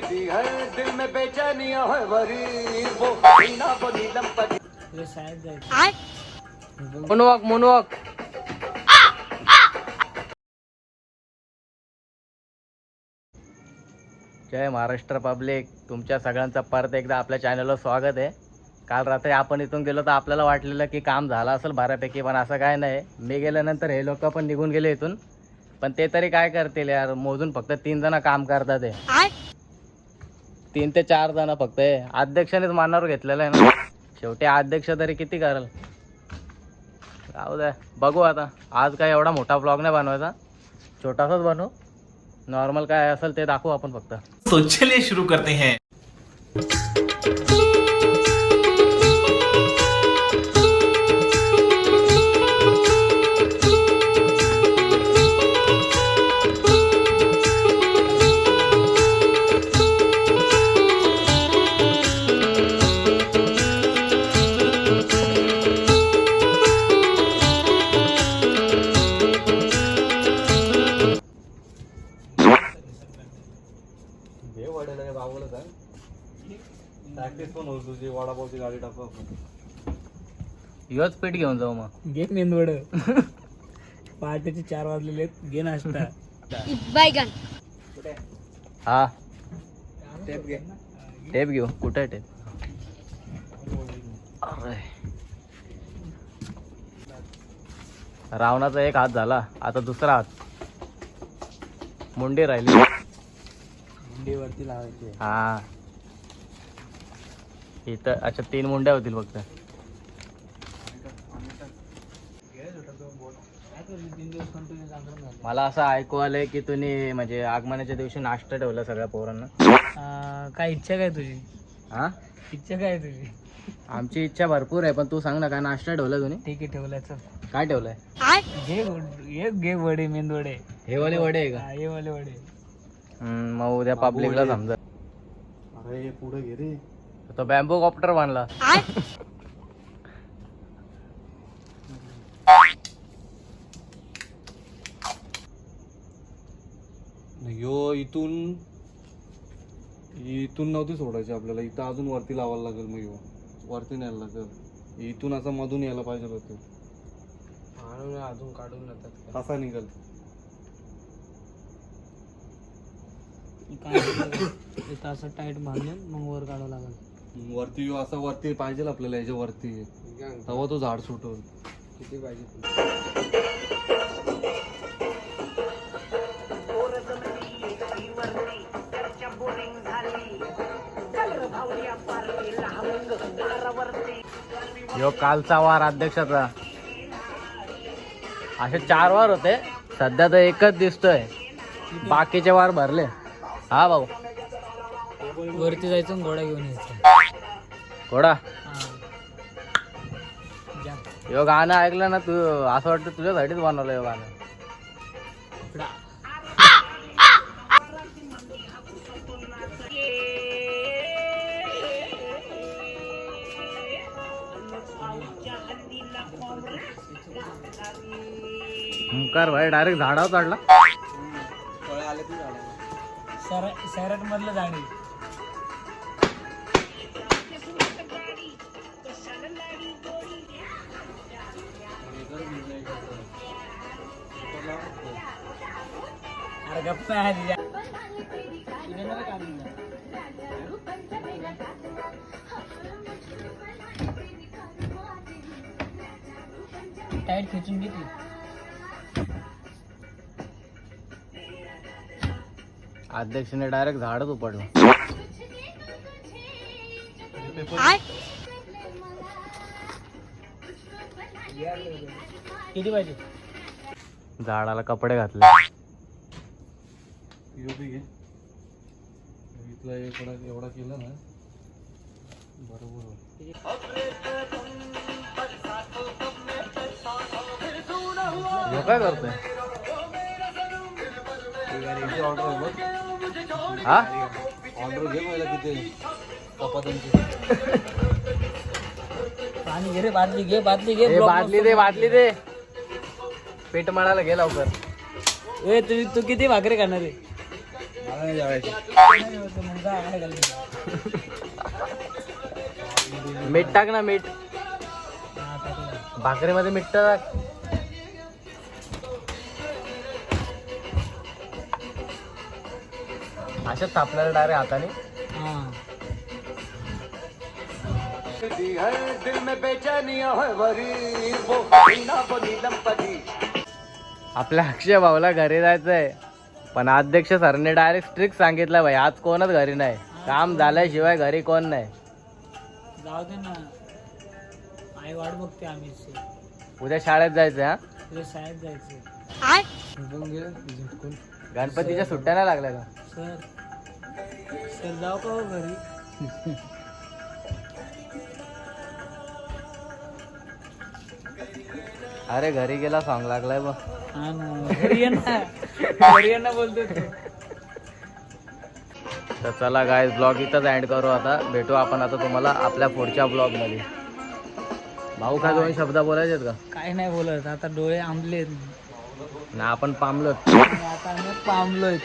दिल में है भरी वो बिना जय महाराष्ट्र पब्लिक तुमच्या सगळ्यांचं परत एकदा आपल्या चॅनलवर स्वागत आहे. काल रात्री आपण इथून गेलो तर आपल्याला वाटलेलं की काम झालं असेल बऱ्यापैकी पण असं काय नाही. मी गेल्यानंतर हे लोक पण निघून गेले इथून. पण ते तरी काय करतील यार मोजून फक्त तीन जण काम करतात आहे तीन ते चार जण फक्त आहे अध्यक्षानेच मानावर घेतलेलं आहे ना. शेवटी अध्यक्ष तरी किती करल? राहू द्या. बघू आता. आज काय एवढा मोठा ब्लॉग नाही बनवायचा. छोटासाच बनवू. नॉर्मल काय असेल ते दाखवू आपण फक्त. तो चलिए शुरू करते हैं हे. बावलंच आहे प्रॅक्टिस पण होईल तुझी वडापावची गाडी टाकू आपण. ह्योच पीठ घेऊन जाऊ मग. घे मेंदवड. पहाटेचे चार वाजलेले आहेत. घे नाश्ता. बैगन हा. टेप घेऊ? कुठे आहे टेप अरे. रावणाचा एक हात झाला आता दुसरा हात. मुंडी राहिली. मुंडीवरती लावायचे. हा. इथं अच्छा तीन मुंड्या होतील फक्त. मला असं ऐकू आलंय की तुम्ही म्हणजे आगमनाच्या दिवशी नाश्ता ठेवला सगळ्या पोरांना? अं, काय इच्छा काय तुझी? हा? इच्छा काय तुझी? आमची इच्छा भरपूर आहे पण तू सांग ना काय नाश्ता ठेवला तुम्ही? ठीक आहे ठेवलाय चल. काय ठेवलंय? घे वडे मेंदवडे. हे वाले वडे आहे का? हा, वाले वडे. मग उद्या पब्लिकला समजा. अरे हे पुढे घे रे. तो बॅम्बू कॉप्टर बांधला. यो इथून इथून नव्हती सोडायची आपल्याला. इथं अजून वरती लावायला लागेल मग यो. वरती न्यायला लागेल. इथून असं मधून यायला पाहिजे होतं. अजून काढून जातात कसा निघल? काय इथं असं टाईट बांधून मग वर काढावं लागेल. वरती यो असं वरती पाहिजे आपल्याला याच्या वरती. तेव्हा तो झाड सुटल. किती पाहिजे यो कालचा वार अध्यक्षाचा. असे चार वार होते. सध्या तर एकच दिसतोय. बाकीचे वार भरले. हा भाऊ वरती जायचं आणि घोडा घेऊन यायचा घोडा हा. जा. यो गाणं ऐकलं ना तू असं वाटतं तुझ्यासाठीच बनवलं यो गाणं इकडं. कर भाई डायरेक्ट झाडावर चढला सॅर- सॅरट मधलं झाड अरे गप्पा आहे टाईट खेचून घेतली अध्यक्षने डायरेक्ट झाडच उपडलं. किती पाहिजे? झाडाला कपडे घातले. इथला एवढा एवढा केला ना बरोबर काय करतोय? हा? ऑर्डर घे पाणी घे रे बादली घे बादली घे ए बादली दे बादली दे. पीठ मळायला घे लवकर. ए तू तू किती भाकरी खाणार नाही जेवायचं, करायचं? मीठ टाक ना मीठ. भाकरीमध्ये मीठ टाक. अशाच थापल्याला डायरेक्ट हाताने. हा. दी है दिल में बेचैनियां है भरी वो बिना बनी लंपटी आपल्या अक्षय भाऊला घरी जायचंय. पण अध्यक्ष सरने डायरेक्ट स्ट्रिक्ट सांगितलं भाई आज कोणच घरी नाही. काम झाल्याशिवाय घरी कोण नाही. जाऊ दे ना. आई वाट बघते आम्ही उद्या शाळेत जायचं हा? तुझ्या शाळेत जायचं गणपतीच्या सुट्ट्या नाही लागल्या का? सर सर जाऊ का हो घरी? अरे घरी गेला सॉंग लागलाय बघ. हा ना घरी ये ना. घरी ये ना बोलतो तू. तर चला गाय ब्लॉग इथंच एंड करू आता. भेटू आपण आता तुम्हाला आपल्या पुढच्या ब्लॉगमध्ये. भाऊ काय दोन शब्द बोलायचे का? काय नाही बोलत. आता डोळे आंबलेत. ना आपण पामलो आता आम्ही पामलोय